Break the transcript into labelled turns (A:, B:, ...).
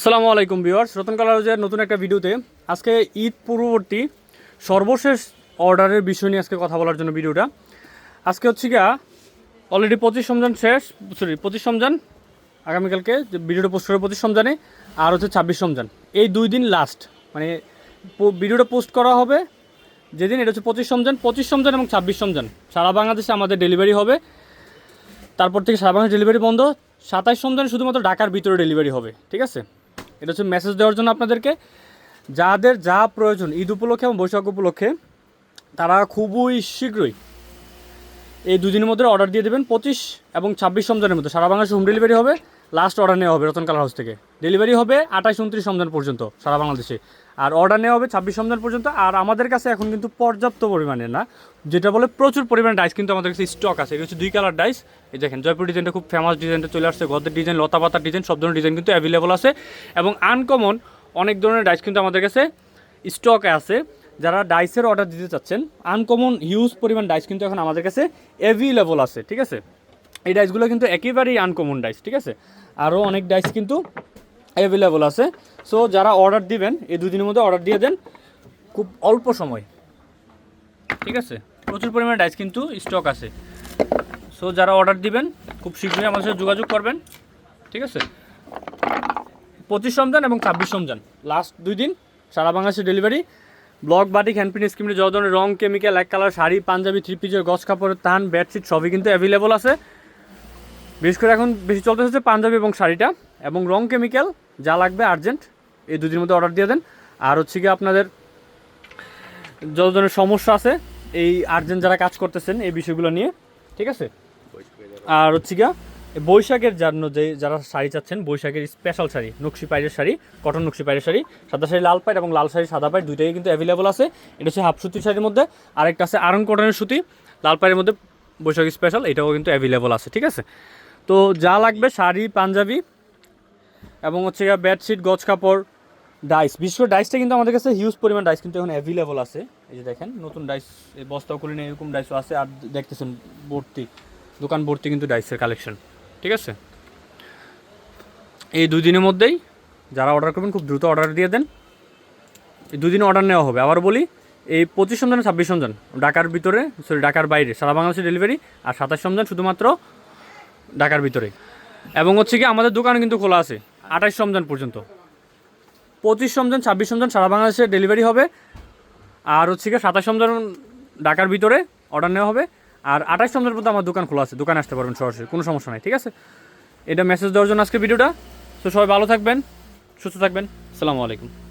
A: আসসালামু আলাইকুম ভিউয়ার্স, রতন কালারজের নতুন একটা ভিডিওতে আজকে ঈদ পূর্ববর্তী সর্বশেষ অর্ডারের বিষয় নিয়ে আজকে কথা বলার জন্য ভিডিওটা। আজকে হচ্ছে গিয়া অলরেডি পঁচিশ রমজান শেষ সরি পঁচিশ রমজান, আগামীকালকে যে ভিডিওটা পোস্ট করে পঁচিশ রমজানে, আর হচ্ছে ছাব্বিশ সমজান এই দুই দিন লাস্ট মানে ভিডিওটা পোস্ট করা হবে, যেদিন এটা হচ্ছে পঁচিশ সমজান পঁচিশ সমজান এবং ছাব্বিশ সমজান সারা বাংলাদেশে আমাদের ডেলিভারি হবে, তারপর থেকে সারা বাংলাদেশ ডেলিভারি বন্ধ, সাতাইশ রমজানে শুধুমাত্র ঢাকার ভিতরে ডেলিভারি হবে, ঠিক আছে? এটা হচ্ছে মেসেজ দেওয়ার জন্য আপনাদেরকে। যাদের যা প্রয়োজন, ঈদ উপলক্ষে এবং বৈশাখ উপলক্ষে, তারা খুবই শীঘ্রই এই দুদিনের মধ্যে অর্ডার দিয়ে দেবেন পঁচিশ এবং ছাব্বিশ রমজানের মধ্যে। সারা বাংলাদেশে হোম ডেলিভারি হবে লাস্ট অর্ডার নেওয়া হবে রতন কালার হাউস থেকে। ডেলিভারি হবে আঠাশ, উনত্রিশ রমজান পর্যন্ত সারা বাংলাদেশে। আর অর্ডার নেওয়া হবে ছাব্বিশ রমজান পর্যন্ত। আর আমাদের কাছে এখন কিন্তু পর্যাপ্ত পরিমাণে না, যেটা বলে প্রচুর পরিমাণে ডাইস কিন্তু আমাদের কাছে স্টক আছে। এটা হচ্ছে দুই কালার ডাইস এই দেখেন, জয়পুর ডিজাইনটা খুব ফেমাস ডিজাইনটা চলে আসছে, গদের ডিজাইন লতা পাতার ডিজাইন সব ধরনের ডিজাইন কিন্তু অ্যাভেলেবল আছে। এবং আনকমন অনেক ধরনের ডাইস কিন্তু আমাদের কাছে স্টকে আছে। যারা ডাইসের অর্ডার দিতে চাচ্ছেন আনকমন হিউজ পরিমাণ ডাইস কিন্তু এখন আমাদের কাছে অ্যাভেলেবল আছে, ঠিক আছে? এই ডাইসগুলো কিন্তু একেবারেই আনকমন ডাইস ঠিক আছে? আরও অনেক ডাইস কিন্তু অ্যাভেলেবল আছে। সো যারা অর্ডার দিবেন, এই দুদিনের মধ্যে অর্ডার দিয়ে দেন, খুব অল্প সময়। ঠিক আছে? প্রচুর পরিমাণে ডাইস কিন্তু স্টক আছে। সো যারা অর্ডার দিবেন, খুব শীঘ্রই আমাদের সাথে যোগাযোগ করবেন। ঠিক আছে? পঁচিশ রমজান এবং ছাব্বিশ রমজান লাস্ট দুই দিন, সারা বাংলাদেশে ডেলিভারি ব্লক বাটিক হ্যান্ডপিন স্কিমের যত ধরনের রং কেমিক্যাল এক কালার শাড়ি, পাঞ্জাবি থ্রি পিসের গছ কাপড়ের তান বেডশিট সবই কিন্তু অ্যাভেলেবল আছে। বিশেষ করে এখন বেশি চলতে হচ্ছে পাঞ্জাবি এবং শাড়িটা। এবং রং কেমিক্যাল যা লাগবে আর্জেন্ট, এই দুদিনের মধ্যে অর্ডার দিয়ে দেন। আর হচ্ছে কি আপনাদের যত ধরনের সমস্যা আছে, এই আর্জেন্ট যারা কাজ করতেছেন এই বিষয়গুলো নিয়ে, ঠিক আছে? আর হচ্ছে গিয়া বৈশাখের জন্য যে যারা শাড়ি চাচ্ছেন, বৈশাখের স্পেশাল শাড়ি, নকশি পাইরের শাড়ি, কটন নকশি পাইরের শাড়ি, সাদা শাড়ি, লাল পাইর এবং লাল শাড়ি, সাদা পাইর দুইটাই কিন্তু অ্যাভেলেবল আছে। এটা হচ্ছে হাফ সুতির শাড়ির মধ্যে, আরেকটা আছে আরং কটনের সুতি, লাল পাইরের মধ্যে বৈশাখী স্পেশাল এটাও কিন্তু অ্যাভেলেবল আছে, ঠিক আছে? তো যা লাগবে শাড়ি, পাঞ্জাবি এবং হচ্ছে গিয়ে বেডশিট গজ কাপড় ডাইস বিশেষ করে ডাইসটা কিন্তু আমাদের কাছে হিউজ পরিমাণ ডাইস কিন্তু এখন অ্যাভেলেবল আছে। এই যে দেখেন, নতুন ডাইস এই বস্তা খুলে নিয়ে এরকম ডাইসও আছে। আর দেখতেছেন ভর্তি, দোকান ভর্তি কিন্তু ডাইসের কালেকশন ঠিক আছে? এই দুই দিনের মধ্যেই যারা অর্ডার করবেন, খুব দ্রুত অর্ডার দিয়ে দেন। এই দুই দিনে অর্ডার নেওয়া হবে। আবার বলি, এই পঁচিশ রমজান ছাব্বিশ রমজান ঢাকার ভিতরে সরি ঢাকার বাইরে, সারা বাংলাদেশে ডেলিভারি আর সাতাশ রমজান শুধুমাত্র ঢাকার ভিতরে। এবং হচ্ছে কি আমাদের দোকান কিন্তু খোলা আছে। আঠাশ রমজান পর্যন্ত। পঁচিশ রমজান, ছাব্বিশ রমজান সারা বাংলাদেশে ডেলিভারি হবে। আর হচ্ছে কি সাতাশ রমজান ঢাকার ভিতরে অর্ডার নেওয়া হবে। আর আঠাশ রমজান পর্যন্ত আমার দোকান খোলা আছে, দোকানে আসতে পারবেন সরাসরি, কোনো সমস্যা নাই, ঠিক আছে? এটা মেসেজ দেওয়ার জন্য আজকে ভিডিওটা তো সবাই ভালো থাকবেন, সুস্থ থাকবেন। আসসালামু আলাইকুম।